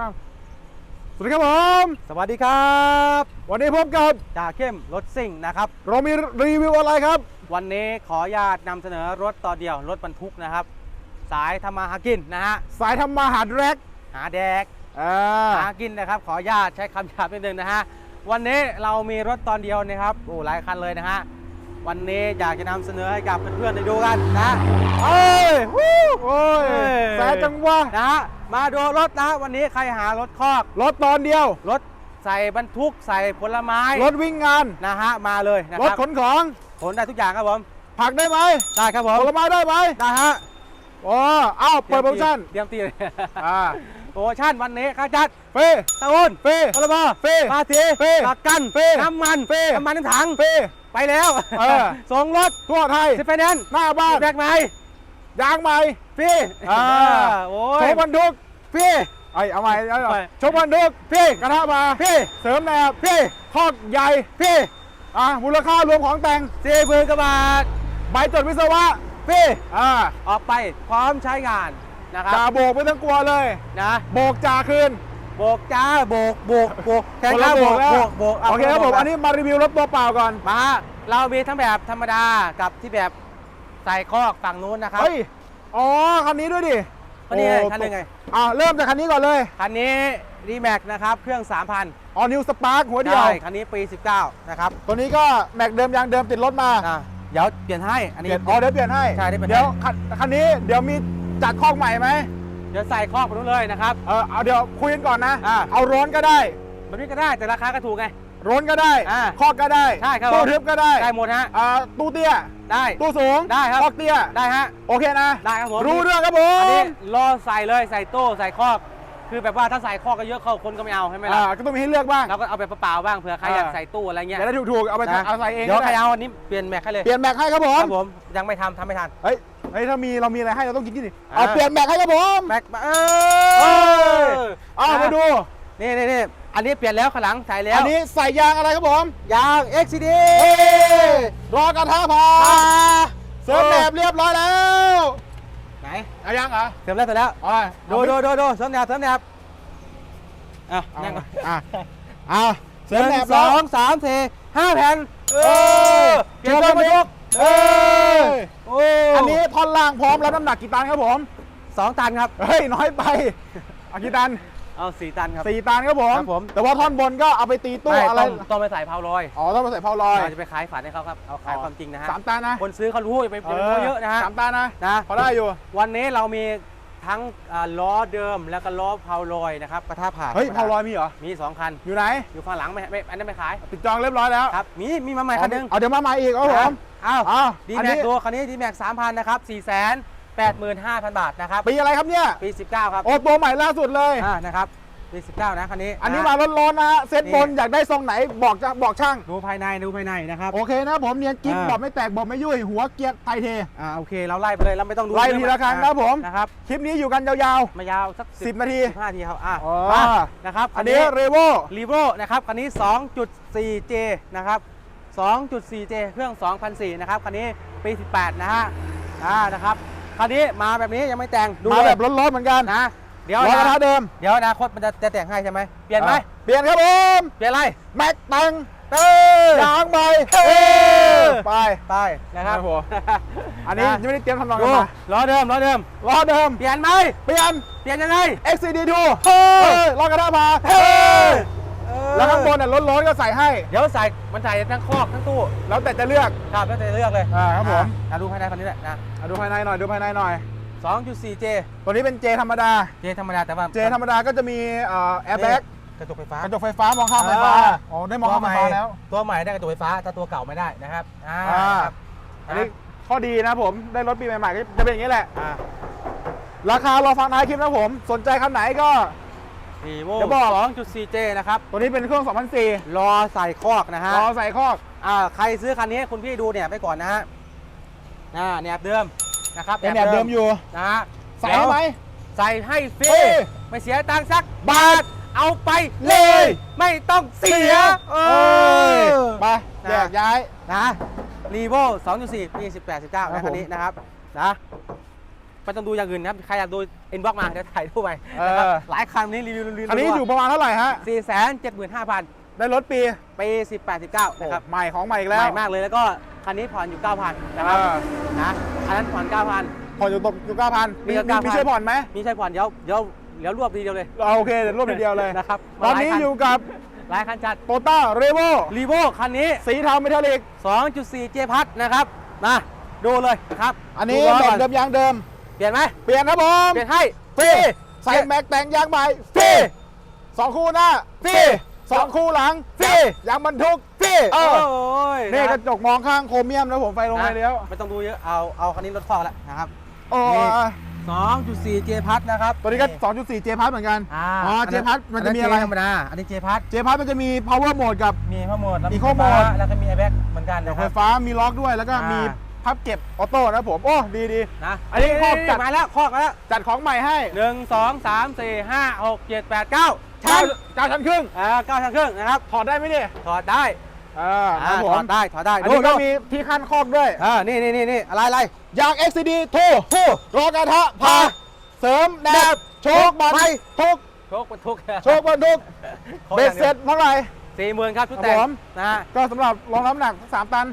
สามสวัสดีครับผม สวัสดีครับ วันนี้พบกับจ่าเข้มรถซิ่งนะครับ เรามีรีวิวอะไรครับ วันนี้ขออนุญาตนำเสนอรถต่อเดียวรถบรรทุกนะครับ สายทำมาหากินนะฮะสายทำมาหาแรกหาแดกอ่าหากินนะครับ ขออนุญาตใช้คำหยาบนิดนึงนะฮะวันนี้เรามีรถตอนเดียวนะครับโอ้หลายคันเลยนะฮะ วันนี้อยากจะนำเสนอให้กับเพื่อนๆได้ดูกันนะเอ้ยวู้โอ้ยเอ้ยสายจังวะนะฮะมาดูรถนะวันนี้ใครหารถคอกรถตอนเดียว รถใส่บรรทุกใส่ผลไม้รถวิ่งงานนะฮะมาเลยนะรคถรับขนของขนได้ทุกอย่างครับผมผักได้ไหมได้ครับผมผลไม้ได้ไหมได้ฮะอ๋ออ้าวเปิดโปรโมชั่นเตรียมตีเลยอ่าโปรโมชั่นวันนี้ข้าจัดฟรีตะโอนฟรีพลบฟรีภาษีฟรีประกันฟรีน้ำมันฟรีน้ำมันทั้งถังฟรี ไปแล้วเออ ส่งรถทั่วไทย สิบไฟแนนซ์หน้าบ้านแบกไหมยางใหม่ฟรีอ่า โอ้โชยว์บรรทุกฟรีไอ้เอาใหม่เอาใหม่ไปโชว์บรรทุกฟรีกระทะมาฟรีเสริมแนบฟรีคอกใหญ่ฟรีอะมูลค่ารวมของแต่งสี่หมื่นกว่าบาทใบจดวิศวะฟรีอ่าออกไปพร้อมใช้งานนะครับจ่าโบกไม่ต้องกลัวเลยนะโบกจ่าคืน โบกจ้าโบกโบกโบกแข่งคนข้าละโบกแล้ว โบกโบกะโอเคครับผมโกอันนี้มารีวิวรถตัวเปล่าก่อน มา เรามีทั้งแบบธรรมดากับที่แบบใส่คอกฝั่งนู้นนะครับเฮ้ย อ๋อ คันนี้ด้วยดิก็นี่ไงโอ้คันนี้ไงอ่าเริ่มจากคันนี้ก่อนเลย คันนี้รีแม็กนะครับ เครื่อง 3,000อ๋อ นิวสปาร์คหัวเดียว ใช่คันนี้ปี 19 นะครับตัวนี้ก็แม็กเดิมยางเดิมติดรถมาอะเดี๋ยวเปลี่ยนให้อันเปนี้ ลี่ยนอ๋อเดี๋ยวเปลี่ยนให้ ใช่ได้เปลี่ยนเดี๋ยวให้คันคันนี้เดี๋ยวมีจัดคอกใหม่ไหม เดี๋ยวใส่คอกไปนู้นเลยนะครับ เออเอาเดี๋ยวคุยกันก่อนนะ อ่า เอาร้อนก็ได้ แบบนี้ก็ได้แต่ราคาก็ถูกไง ร้อนก็ได้อ่าคอกก็ได้ใช่ครับตู้ผม ทึบก็ได้ได้หมดฮะ อ่าตู้เตี้ยได้ ตู้สูงได้ครับ คอกเตี้ยได้ฮะ โอเคนะได้ครับผมรู้เรื่องครับผอันนี้มรอใส่เลยใส่ตู้ใส่คอก คือแบบว่าถ้าใส่คอกก็เยอะเข้าคนก็ไม่เอาใช่ไหมล่ะอ่าก็ต้องมีให้เลือกบ้าง เราก็เอาไปเปล่าๆบ้างเผื่อใครอยากอ่าใส่ตู้อะไรเงี้ยอย่าได้ถูกๆเอาไปนะเอาใส่เองเดี๋ยวก็ใครได้เอาอันนี้เปลี่ยนแม็กให้เลยเปลี่ยนแม็กให้ครับผคมรับผมยังไม่ทำทำไม่ทัน เฮ้ย เฮ้ยถ้ามีเรามีอะไรให้เราต้องกินกินดิอ่าเอาเปลี่ยนแม็กให้ครับผมแม็กเอเอ้อยเอามาดู นี่นี่นี่อันนี้เปลี่ยนแล้วข้างหลังใส่แล้วอันนี้ใส่ยางอะไรครับผมยาง XCD เฮ้ยรอกระทะพาอ่าเสริมแหนบเรียบร้อยแล้วไหนเอายังเหรอเสริมแล้วเสร็จแล้วอ๋อดูดูดูดูเสริมแนบเสริมแนบอะเอานั่งก่อนอะอะเสหริมแหนนึ่บงสองสามสี่ห้าแผ่นเออเปลี่ยนตัวบรรทุก เออโอ้อันนี้ท่อนล่างพร้อมรับน้ำหนักกี่ตันครับผม สองตันครับ เฮ้ย น้อยไปเอากี่ตันเอาสี่ตันครับ สี่ตันครับผม ครับผม แต่ว่าท่อนบนก็เอาไปตีตู้ไม่อะไรต้องต้องไปใส่เพาลอยอ๋อต้องไปใส่เพาลอยเราจะไปขายฝันให้เขาครับ เอาขายความจริงนะฮะ สามตันนะคนซื้อเขารู้อย่าไปอย่าไปโม้เยอะนะฮะ สามตันนะนะ พอได้อยู่ วันนี้เรามีทั้งอ่าล้อเดิมแล้วก็ล้อเพาลอยนะครับกระทะผ่าเฮ้ยเพาลอยมีเหรอ มีสองคัน อยู่ไหน อยู่ข้างหลังไม่ไม่อันนั้นไม่ขาย ติดจองเรียบร้อยแล้วครับ มีมีมาใหม่คันหนึง เอาเดี๋ยวมาใหม่อีกครับผม อ้าวอ้าวดีอันแม็นี้กตัวคันนี้ดีแม็กสามพันนะครับสี่แสนแปดหมื่นห้าพันบาทนะครับปีอะไรครับเนี่ย ปีสิบเก้าครับโอ้ตัวใหม่ล่าสุดเลย อ่านะครับปีสิบเก้านะคันนี้อันนี้ะ มาร้อนๆนะฮะเซตนี่ บนอยากได้ทรงไหนบอกจะบอกช่าง ดูภายในดูภายในนะครับ โอเคนะผมเนียนกิ๊บอ่า บอกไม่แตกบอกไม่ยุ่ยหัวเกียร์ไทยเท อ่าโอเคเราไล่ไปเลยเราไม่ต้องดูไล่ทีละครั้งครับผม นะครับคลิปนี้อยู่กันยาวไม่ยาวสักสิบนาทีสิบห้าทีครับอะอ๋อ มานะครับๆอันนี้เรโว รีโวนะครับคันนี้ 2.4J นะครับ 2.4J เครื่อง 2,004นะครับคันนี้ปี 18 นะฮะอ่านะครับคันนี้มาแบบนี้ยังไม่แต่งดูมาเลแบยบร้อนๆเหมือนกันนะเดี๋ยวล้อกระทะนะเดิมเดี๋ยวอนาคตมันจะจะแต่งให้ใช่ไหมเปลี่ยนไหมอะเปลี่ยนครับผมเปลี่ยนอะไรแม็กแต่งเออยางใหม่เออไปไปนะครับครับผมอันนี้ยังไม่ได้เตรียมทำนองดูกันมาล้อเดิมล้อเดิมล้อเดิมเปลี่ยนไหมเปลี่ยนเปลี่ยนยังไง XCD2 เฮ้ยเฮ้ยล้อกระทะพาเฮ้ย แล้วข้างบนเนี่ยร้อนๆก็ใส่ให้ เดี๋ยวใส่มันใส่ทั้งคอกทั้งตู้แล้วแต่จะเลือก ครับแล้วแต่เลือกเลยอ่าครับผม อะดูภายในคันนี้แหละนะอะดูภายในหน่อยดูภายในหน่อย 2.4J ตัวนี้เป็นเจธรรมดา J ธรรมดาแต่ว่าเจธรรมดาก็จะมีแอร์แบ็กกระจกไฟฟ้ากระจกไฟฟ้ามองข้ามไฟฟ้าอ่าอ๋อได้มองข้ามไฟฟ้าแล้ว ตัวใหม่ได้กระจกไฟฟ้าแต่ตัวเก่าไม่ได้นะครับอ่าอ่าครับอันนี้ข้อดีนะผมได้รถปีใหม่ๆก็จะเป็นอย่างนี้แหละอ่าราคารอฟังท้ายคลิปนะผม สนใจคันไหนก็ รีโวเดี๋ยวบอก 2.4J นะครับ ตัวนี้เป็นเครื่อง 2004รอใส่คอกนะฮะรอใส่คอกอ่าใครซื้อคันนี้คุณพี่ดูเนี่ยไปก่อนนะฮะอ่าแหนบเดิมนะครับเป็นแอบเดิมอยู่ นะฮะใส่ให้ไหม ใส่ให้ฟรีฟรีไม่เสียตังค์สักบาท เอาไปเลเลยยไม่ต้องเสียเอเอ้ยอ ไปแยกย้าย นะรีโว2.4 ปี 18 19ครันะบผมคันนี้นะครับนะ ไม่ต้องดูอย่างอื่นนะครับ ใครอยากดูอินบ็อกมาเดี๋ยวถ่ายรูปไปเออนะครับหลายคันนี้รีวิวรีวิวคันนี้อยู่ประมาณเท่าไหร่ฮะ สี่แสนเจ็ดหมื่นห้าพันได้รถปีปีสิบแปดสิบเก้านะครับโอ้ใหม่ของใหม่อีกใหแล้วม่มากเลยแล้วก็คันนี้ผ่อนอยู่เก้าพันนะครับเออนะอันนั้นผ่อนเก้าพัน ผ่อนอยู่ตกอยู่เก้าพันมีมี9,000 มีช่วยผ่อนไหมมีใช่ผ่อนเดี๋ยวเดี๋ยวเดี๋ยวรวบทีเดียวเลยเอาโอเคเดี๋ยวรวบทีเดียวเลย นะครับตอนนี้อยู่กับหลายคันจัดโตต้าเรโวรีโวคันนี้ สีเทาเมทัลลิก2.4 เจพัทนะครับมาดูเลยนะครับอันนี้ดูล้แบก่บเดิมยางเดิม เปลี่ยนไหมเปลี่ยนครับผมเปลี่ยนให้ฟรีใส่แม็กแต่งยางใหม่ฟรีสองคู่หน้าฟรีสองคู่หลังฟรียางบรรทุกฟรีเอโอ้อยนี่กระจกมองข้างโครเมียมนะผมไฟลงไฟเลี้ยวไม่ต้องดูเยอะเอาเอาคันนี้รถคอกแล้วนะครับโอ้นี่2.4เจพัทนะครับ ตัวนี้ก็ 2.4 J พัทเหมือนกันอ่าอ๋อ J พัทมันจะมีอะไรธรรมดา อันนี้เจพัท J พัทมันจะมี power mode กับ มีข้อมูลแล้ว Eco mode แล้วก็มีแอร์แบ็กเหมือนกันเดี๋ยวนะคไฟรับฟ้า มีล็อกด้วย แล้วก็อ่ามีมี พับเก็บออโต้นะผม โอ้ดีดี นะอันนี้คอกจัด มาแล้วคอกมาแล้วจัดของใหม่ให้หนึ่งสองสามสี่ห้าหกเจ็ดแปดเก้าเก้าชั้นเก้าชั้นครึ่ง อ่าเก้าชั้นครึ่งนะครับ ถอดได้ไหมเนี่ยถอดได้อ่าคอ่ารับผถมอดได้ถอดได้อันนี้ก็มีที่ขั้นคอกด้วย อ่านี่นี่นี่นี่อะไรอะไรยาง XCD ทูทูรอกระทะพา เสริมแนบโชคบันทุก โชคบรรทุกโชคบันทุกเบ็ดเสร็จเท่าไหร่ สี่หมื่นครับชุดครับแต่งผม นะฮะก็สำหรับรองน้ำหนัก3ตัน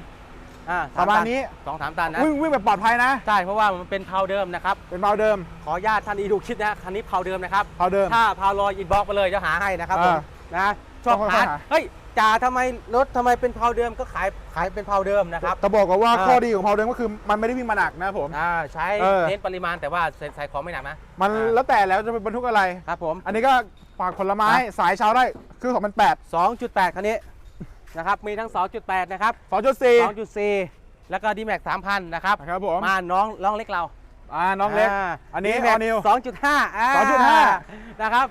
อ่าประมาณนี้ สองสามตันนะวิ่งวิ่งแบบปลอดภัยนะ ใช่เพราะว่ามันเป็นเพาเดิมนะครับ เป็นเบาเดิม ขออนุญาตท่านอีดูคลิปนะคันนี้เพาเดิมนะครับ เบาเดิม ถ้าเพาลอยอินบ็อกมาเลยเดี๋ยวหาให้นะครับผมอ่านะชอบต้องค่หาอยๆหาเฮ้ยจ่าทำไมรถทำไมเป็นเพาเดิมก็ขายขายเป็นเพาเดิมนะครับแต่บอกก่อนว่าอ่าข้อดีของเผาเดิมก็คือมันไม่ได้วิ่งมาหนักนะผมอ่าใช้เออเน้นปริมาณแต่ว่าใส่ของไม่หนักนะมันอ่าแล้วแต่แล้วจะเป็นบรรทุกอะไรครับผมอันนี้ก็ฝากผลไม้สายเช้าได้คือของมันแปด2.8คันนี้ นะครับ มีทั้ง 2.8 นะครับสองจุดสี่2.4 แล้วก็ d m a x 3,000 นะครับ นะครับผมมาน้องน้องเล็กเราอ่าน้องเล็กา อันนี้ D-Max All New 2.5อ่า2.5 นะครับ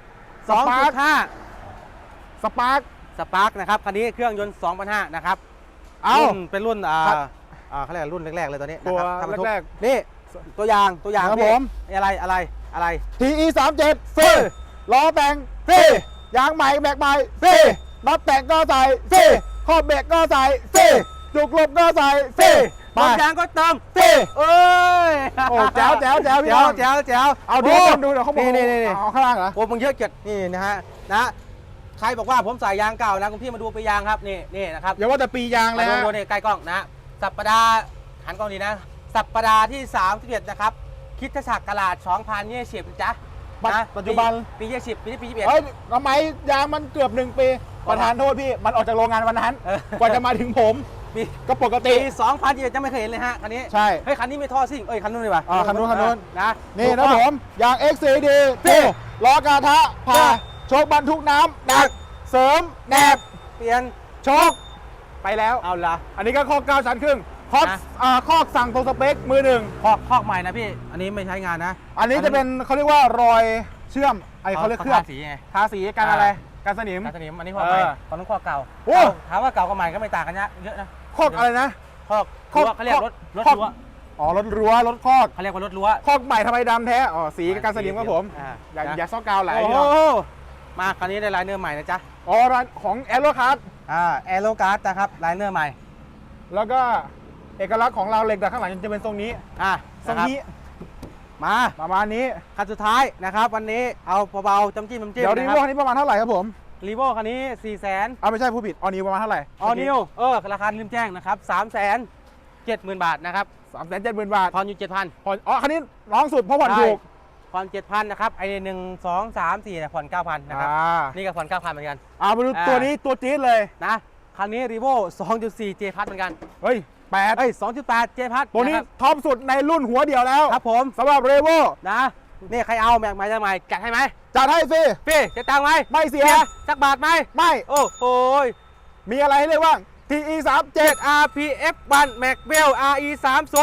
Spark 2.5 สปาร์ค สปาร์กนะครับ คันนี้เครื่องยนต์2,500นะครับเอ้ารุ่นเป็นรุ่นอ่าครับอ่าเขาเรียกอะไรรุ่นแรก ๆ เลยตัวนี้ตัวนะครับถ้าบรรทุแรกนี่ ตัวอย่างตัวอย่างครับพี่ผม อะไรอะไรอะไรทีอีสามเจ็ดฟรีล้อแต่งฟรียางใหม่แม็กใหม่ฟรี น็อตแต่งก็ใส่ฟรีข้อเบรกก็ใส่ฟรีจุกลมก็ใส่ฟรีไปบางยางก็เติมฟรีเอ้ยโอ้แจ๋วแจ๋วแจ๋วพี่แจ๋น้วองแจ๋วแจ๋วเอาดูโคนดูเดี๋ยวเขาบอกนี่นี่นี่เอาข้างล่างเหรอ โอ้มึงเยอะเกิดนี่นะฮะนะใครบอกว่าผมใส่ยางเก่านะคุณพี่มาดูไปยางครับนี่นี่นะครับ อย่าว่าแต่ปียางเลมายดูฮะ ดูนี่ใกล้กล้องนะสัปดาห์หันกล้องดีนะ สัปดาห์ที่31นะครับคริดศักราช2020จ้ะปัจนะปัจจุบัน ปี20ปีนี้ปี21เฮ้ยทำไมยางมันเกือบหนึ่งปี ประธานโทษพี่ มันออกจากโรงงานวันนั้นเออกว่าจะมาถึงผม ปีก็ปกติ ปี2021จะไม่เคยเห็นเลยฮะคันนี้ใช่ เฮ้ยคันนี้ไม่ท่อซิ่งเอ้ยคันนู้นดีกว่าอ่าคันนู้นคันนู้น นะนี่นะผมยาง XCD พี่พี่ล้อกระทะผ่าพี่โชคบรรทุกน้ำหนักเสริมแนบเปลี่ยนโชคไปแล้ว เอาละอันนี้ก็ข้อเก้าชั้นครึ่งคอกนะอ่าคอกสั่งตรงสเปคมือหนึ่งคอกคอกใหม่นะพี่ อันนี้ไม่ใช้งานนะ อันนี้จะเป็นเขาเรียกว่ารอยเชื่อมไอเขาเรียกเคลือบทาสีไงทาสีกันอะไร กันสนิม การสนิมอันนี้คอกใหม่เออตอนนั้นคอกเก่าโอ้ถามว่าเก่ากับใหม่ก็ไม่ต่างกันเยอะเยอะนะคอกอะไรนะ คอกคอกรั้วเขาเรียกรถรถคอก รั้วอ๋อรถรั้วรถคอกเขาเรียกว่ารถรั้วคอกใหม่ทำไมดำแท้อ๋อสีกับการสนิมครับผม อ่าอย่านะอย่าซอกกาวไหลโอ้พี่โหน้องมาคันนี้ได้ลายเนื้อใหม่นะจ๊ะอ๋อร้านของแอโรคาร์ดอ่าแอโรการ์ดนะครับลายเนื้อใหม่แล้วก็เอกลักษณ์ของเราเหล็กดัดข้างหลังจะเป็นทรงนี้อะทรงนะครับนี้มาประมาณนี้ คันสุดท้ายนะครับ วันนี้เอาเบาๆจำจิ้มจำจิ้มเดี๋ยวรีนะโวคคัรับนนี้ประมาณเท่าไหร่ครับผม รีโวคันนี้ 4 0 0 0 0 0เอาไม่ใช่ผู้ผิดออนิวประมาณเท่าไหร่ออนิวเออราคาลืมแจ้งนะครับ 3 0 0 0 0 0 70,000 บาทนะครับสามแสนเจ็ดหมื่นบาทผ่อนอยู่ 7,000ผ่อนอ๋อคันนี้น้องสุดเพราะผ่อนถูกผ่อน7,000นะครับไอ้หนึ่งสองสามสี่เนี่ยผ่อน9,000นะครับอ่านี่ก็ผ่อน9,000เหมือนกันเอามาดูอ่าตัวนี้ตัวนี้ตัวจี๊ดเลยนะคันนี้รีโว2.4 J พัทเหมือนกันเฮ้ยแปดเอ้ย2.8 J พัทตัวนี้ท็อปสุดในรุ่นหัวเดียวแล้ว ครับผมสำหรับเรโวนะ นี่ใครเอาแม็กใหม่จะใหม่จัดให้ไหม จัดให้สิ พี่จะตังค์ไหมไม่เสียสักบาทไหมไม่ โอ้โหมีอะไรให้เรียกว่าง TE 3 7 RPF 1 Mac w e l RE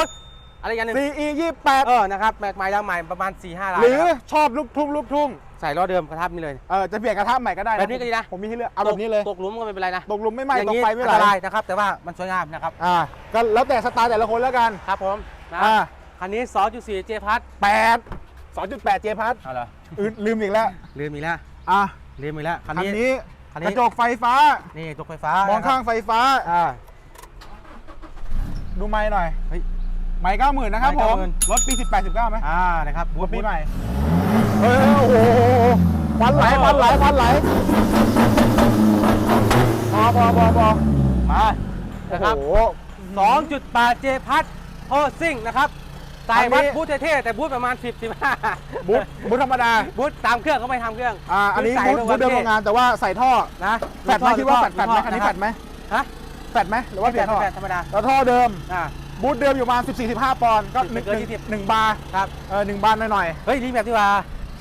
30อะไรอย่างหนึง CE 28เออ นะครับ แม็กใหม่ยังใหม่ประมาณ 4-5ล้านหรือนะครับชอบลูกทุ่งลูกทุ่งใส่ล้อเดิมกระทับนี่เลย เออจะเปลี่ยนกระทะใหม่ก็ได้ะแบบนี้ก็ดีนะ ผมมีให้เลือกเอาแบบนี้เลย ตกหลุมก็ไม่เป็นไรนะตกหลุมไม่ไหม้อย่าตงกนี้ไฟไม่อัไหลนตรายนะครับ แต่ว่ามันสวยงามนะครับ อ่าก็แล้วแต่สไตล์แต่ละคนแล้วกัน ครับผมนะอ่าคันนี้ 2.4 J พัท8 2.8 เจพัทเอาเหรอ อื่นลืมอีกแล้วลืมอีกแล้วอะลืมอีกแล้วคันคันนี้นี้คันกนี้ระจกไฟฟ้า นี่ตกไฟฟ้ามองข้างไฟฟ้า อ่า ดูไม้หน่อยเฮ้ยใหม่เก้าหมื่นนะครับใหม่ผม 90,000 รถปีสิบแปดสิบเก้าไหมอ่านะครับรถปีใหม่เฮ้ยโอ้โหควันไหลควันไหลควันไหลพอพอพอพอมานะครับ โอ้โห 2.8เจพัทโฮซิ่งนะครับ ใส่อันนี้วัดบูทเท่ๆแต่บูทประมาณ 10 15บูทบูทธรรมดาบูทตามเครื่องเขาไม่ทำเครื่องอ่าอันนี้ใส่บูทเพื่บูทเดิมโรงงานแต่ว่าใส่ท่อนะแฟดไหมคิดว่าแฟดแฟดไหมอันนี้แฟดไหมฮะแฟดไหมหรือว่าเปลี่ยนท่อแฟดธรรมดาแล้วท่อเดิมอ่าบูทเดิมอยู่ประมาณ14 15ปอนด์ก็หไม่นึ่งเกินหนึ่ง20หนึ่งบาร์ครับเออหนึ่งบาร์หน่อยเฮ้ยรีแมปดีกว่า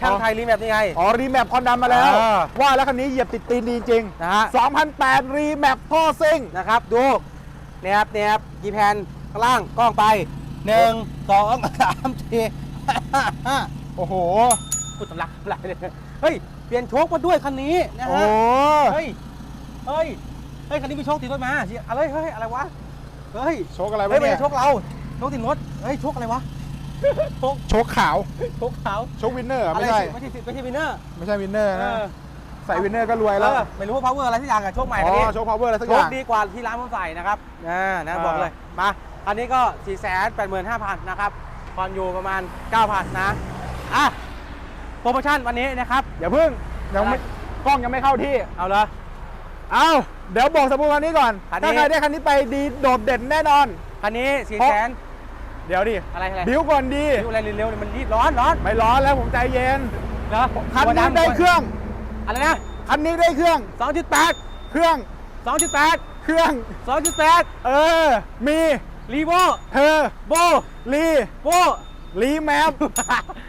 ช่างไทยรีแมปนี่ไงๆอ๋อ รีแมปคอนดำมาแล้วอ่าว่าแล้วคันนี้เหยียบติดตีนดีจริงนะฮะ2008 รีแมปท่อซิ่งนะครับ ดูแนบแนบยีแพนข้างล่างกล้องไป หนึ่งสองสามสี่ห้าห้าโอ้โหพูดสำลักสำลักเลยเฮ้ย เปลี่ยนโชคมาด้วยคันนี้นะโอ้ฮะโหเฮ้ย เฮ้ย เฮ้ย คันนี้มีโชคติดรถมาสิอะไรเฮ้ย อะไรวะ เฮ้ย โชคอะไรเฮ้วะยไม่เนี่ยใช่โชคเราโชคติดรถ เฮ้ย โชคอะไรวะ โชค โชคขาว โชคขาวโชควินเนอร์เหรออะไม่ไรใช่สิไม่ใช่ไม่ใช่วินเนอร์ไม่ใช่วินเนอร์เอนะอใส่วินเนอร์ก็รวยเอแล้วอไม่รู้ว่า power อะไรสักอย่างอะโชคใหม่อ๋คันนี้อโชคพาวเวอร์อะไรสักโชอคย่าง ดีกว่าที่ร้านผมใส่นะครับอ่านะอ่าบอกเลย มา คันนี้ก็ 4 8 5 0 0 0 นะครับผ่อนอยู่ประมาณ 9,000 นะ อะ โปรโมชั่นวันนี้นะครับอย่าเพิ่งยังไม่กล้องยังไม่เข้าที่ เอาเลยเอาเดี๋ยวบอกสมมุติคันนี้ก่อน คันนี้ ถ้าใครได้คันนี้ไปดีโดดเด่นแน่นอน คันนี้ 4 เพราะแสนเดี๋ยวดิอะไรอะไรบิวก่อนดี ดูอะไรเร็วๆเนี่ยมันรีบร้อนร้อนไม่ร้อนแล้วผมใจเย็น เหรอคันนี้ได้เครื่อง อะไรนะ คันนี้ได้เครื่อง 2.8 เครื่อง 2.8 เครื่อง 2.8 เออ มี รีโวเธอโบรีโบรีแมป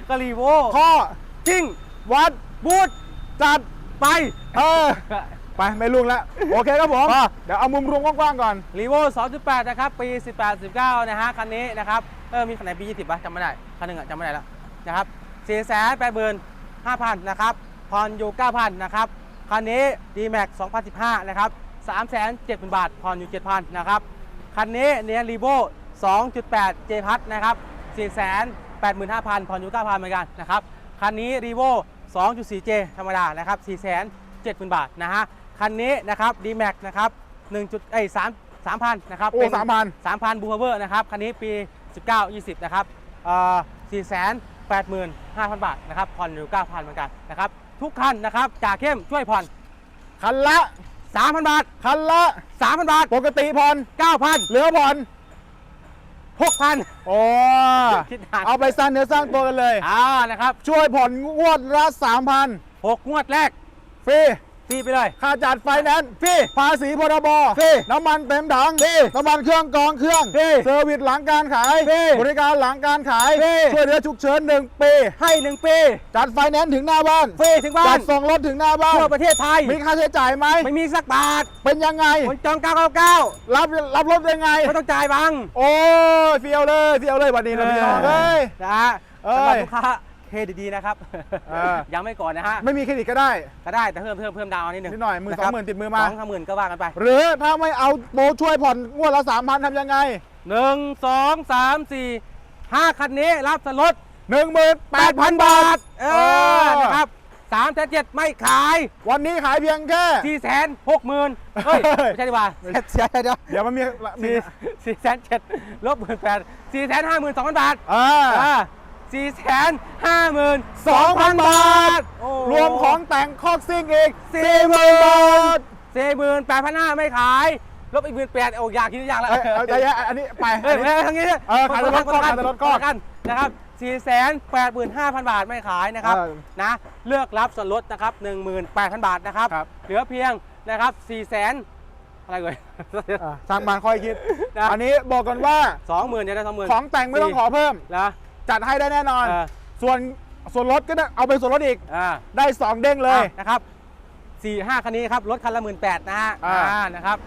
ก็รีโวข้อจริงวัดบูทจัดไปเออไปไม่ลุงแล้ว โอเคครับผมอะเดี๋ยวเอามุมรวมกว้างๆก่อนรีโว2.8 นะครับ ปี 18 19 นะฮะ คันนี้นะครับ เออ มีคันไหนปี 20ป่ะจำไม่ได้ คันหนึ่งอะจำไม่ได้แล้วนะครับ4 8 5 0 0 0 นะครับผ่อนอยู่ 9,000 นะครับ คันนี้ D-Max 2015 นะครับ 370,000 บาทผ่อนอยู่ 7,000 นะครับ คันนี้เนี่ยรีโว2.8 J พัทนะครับ485,000ผ่อนอยู่9,000เหมือนกันนะครับ คันนี้รีโว 2.4 J ธรรมดานะครับ470,000 บาทนะฮะ คันนี้นะครับ D-Max นะครับ1จุดเอ้ย3 3,000นะครับโอ้เป็น3,000 3,000บูฮาเวอร์นะครับคันนี้ปี 19 20 นะครับเอ่อ485,000 บาทนะครับผ่อนอยู่ 9,000เหมือนกันนะครับทุกคันนะครับจากเข้มช่วยผ่อนคันละ 3,000 บาท คันละ 3,000 บาท ปกติผ่อน9,000เหลือผ่อน6,000 โอ้คิดหนัก เอาไปสร้างเนื้อสร้างตัวกันเลย อ่านะครับ ช่วยผ่อนงวดละ3,000 6 งวดแรก ฟรี ฟรีไปเลย ค่าจัดไฟแนนซ์ฟรีภาษีพรบฟรีน้ำมันเต็มถังฟรีน้ำมันเครื่องกรองเครื่องฟรีเซอร์วิสหลังการขายฟรีบริการหลังการขายฟรีช่วยเหลือฉุกเฉินหนึ่งปีให้1ปีจัดไฟแนนซ์ถึงหน้าบ้านฟรีถึงบ้าจันดส่งรถถึงหน้าบ้านทั่วประเทศไทยมีค่าใช้จ่ายไหมไม่มีสักบาทเป็นยังไงคนจอง999รับรับรถยังไงไม่ต้องจ่ายบัง โอ้ยเฟียวเลยเฟียวเลยวันนี้นะพี่น้องเอ้ยนะฮะเอ้ยสำหรับลูกค้าเค รดิตดีนะครับเออ ยังไม่ก่อนนะฮะไม่มีเครดิตก็ได้ ก็ได้แต่เพิ่มเพิ่มเพิ่มดาวน์นิดนึงนิดหน่อยหมื่นะครับสองหมื่นติดมือมา สองสามหมื่นก็ว่ากันไปหรือถ้าไม่เอาโบช่วยผ่อนงวดละสามพันทำยังไงหนึ่งสองสามสี่ห้าคันนี้รับสลด หนึ่งหมื่นแปดพัน8,000 บาท เออนะครับสามแสนเจ็ดไม่ขายวันนี้ขายเพียงแค่ สี่แสนหกหมื่นเฮ้ยเฮ้ย ไม่ใช่ดีกว่าเสียเดี๋ยวเดี๋ยวมันมีมีสี่สี่แสนเจ็ดลบหมื่นแปดสี่แสนห้าหมื่นสองพันบาท อ่าสี่แสนห้า หมื่นสองพันบาทโอ้รวมของแต่งคอกซิ่งอีกสี่สี่หมื่นบาทสี่หมื่นแปดพันห้าไม่ขาย ลบอีกหมื่นแปดโอ้อยากกินอยากแล้วเอ้ยเอาใจเย็นอันนี้ไปเฮ้อัยนนี้เฮ้ยทางนี้เออขายรถก้อนขายรถก้อนกันนะครับสี่แสนแปดหมื่นห้าพันบาทไม่ขายนะครับเออนะเลือกรับส่วนลดนะครับหนึ่งหมื่นแปดพันบาทนะครับครับ เหลือเพียงนะครับสี่แสนอะไรเอ่ยอะทางบ้านคอยคิดนะอันนี้บอกกันว่าสองหมื่นจะได้สองหมื่นของแต่งไม่ต้องขอเพิ่มแล้ว จัดให้ได้แน่นอน เออ ส่วนส่วนรถก็ได้เอาไปส่วนรถอีก อ่าได้สองเด้งเลย อะนะครับสี่ห้าคันนี้ครับรถคันละหมื่นแปดนะฮะอ่า อ่านะครับ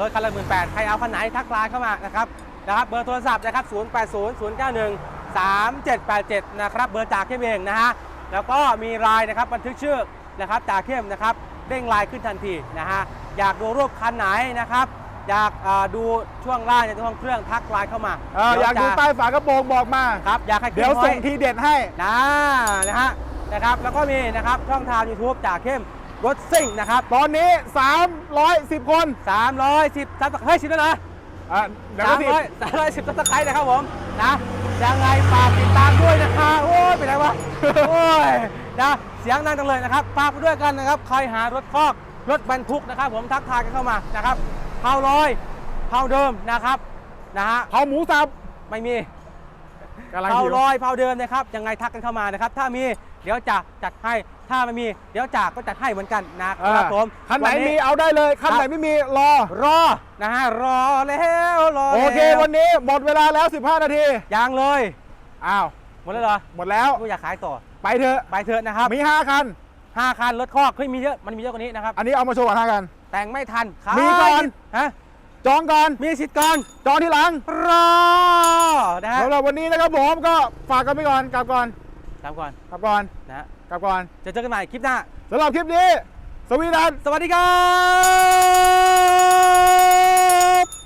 รถคันละหมื่นแปดใครเอาคันไหนทักไลน์เข้ามานะครับนะครับเบอร์โทรศัพท์นะครับ0 8 0 0 9 1 3 7 8 7นะครับเบอร์จากเข้มเองนะฮะแล้วก็มีไลน์นะครับบันทึกชื่อนะครับจากเข้มนะครับเด้งไลน์ขึ้นทันทีนะฮะอยากดูรูปคันไหนนะครับ อยากอ่าดูช่วงล่างในช่วงเครื่องทักไลน์เข้ามาเอออยากดูจะใต้ฝากระโปรงบอกมา ครับอยากให้ขึ้นเดี๋ยวส่งไทีเด็ดให้ นะนะฮะนะครับแล้วก็มีนะครับช่องทาง YouTube จากเข้มรถซิ่งนะครับ ตอนนี้ 310 คน310ซับสไครต์สิบแล้วเหรออะเดี๋ยวสาก็มสิร้อยสามร้อยสิบซับสไครต์นะครับผมนะยังไงฝากติดตามด้วยนะคะโอ้ยเป็นไรวะโอ้ยนะเสียงดังจังเลยนะครับฝากไปด้วยกันนะครับใครหารถคอกรถบรรทุกนะครับ ผมทักทายกันเข้ามานะครับ เผาลอยเผาเดิมนะครับนะฮะเผาหมูสับไม่มีกำลังเผาหิวลอยเผาเดิมนะครับยังไงทักกันเข้ามานะครับ ถ้ามีเดี๋ยวจะจัดให้ถ้าไม่มีเดี๋ยวจากก็จัดให้เหมือนกันนะคอ่ารับผมคันไหนวัมีเอาได้เลย คันไหนไม่มีรอ รอนะฮะรอแล้วรอโอเคแล้ววันนี้หมดเวลาแล้ว 15 นาที ยังเลยอ้าว หมดแล้วเหรอหมดแล้ว กูอยากขายต่อไปเถอะ ไปเถอะนะครับมี 5 คัน ห้าคันรถคอกเฮ้ยมีเยอะมันมีเยอะกว่านี้นะครับ อันนี้เอามาโชว์ก่อน5คัน แต่งไม่ทันขายมีก่อน ฮะจองก่อน มีสิทธิ์ก่อนจองที่หลังรอนะฮะสำหรับวันนี้นะครับผมก็ฝากกันไปก่อนกลับก่อนตามก่อนกลับก่อนนะฮะกลับก่อนจะเจอกันใหม่คลิปหน้า สำหรับคลิปนี้ สวีดัน สวัสดีครับ